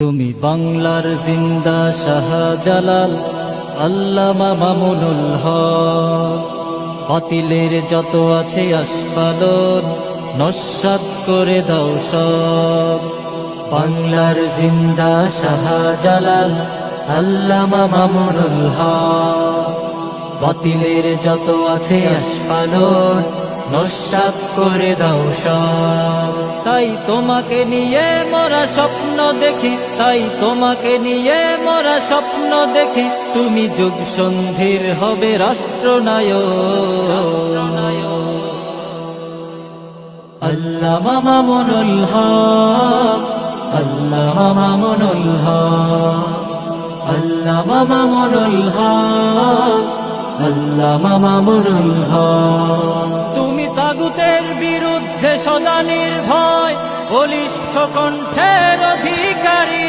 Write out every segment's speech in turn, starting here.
তুমি বাংলার জিন্দা শাহজালাল, আল্লামা মামুনুল হক। বাতিলের যত আছে আস্ফালন নস্বাত করে দাও সব। বাংলার জিন্দা শাহজালাল, আল্লামা মামুনুল হক। বাতিলের যত আছে আস্ফালন নস্বাত করে দাও সব। তাই তোমাকে নিয়ে মোরা স্বপ্ন দেখি, তাই তোমাকে নিয়ে মোরা স্বপ্ন দেখি। তুমি যুগ সন্ধির হবে রাষ্ট্রনায়ক। আল্লাহ মামা মনুল হক আল্লাহ মামা মনুল হক আল্লাহ মামা মনুল হক। তুমি তাগুতের বিরুদ্ধে সদা নির্ভয় বলিষ্ঠ কণ্ঠের অধিকারী।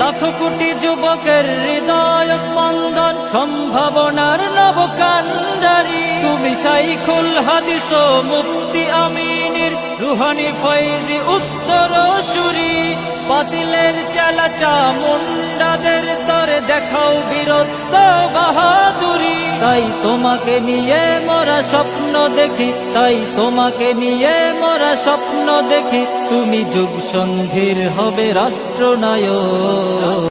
লাখ কোটি যুবকের হৃদয় স্পন্দন, সম্ভাবনার নবকান্ডারি তুমি শাইখুল হাদিস ও আমিনীর রুহানি ফৈজি উত্তর সুরি। বাতিলের চালাচা মুন্ডাদের তরে দেখাও বীরত্ব বাহাদুরি। তাই তোমাকে নিয়ে মরা স্বপ্ন দেখি, তাই তোমাকে নিয়ে মরা স্বপ্ন দেখি। তুমি যুগ সন্ধির হবে রাষ্ট্রনায়ক।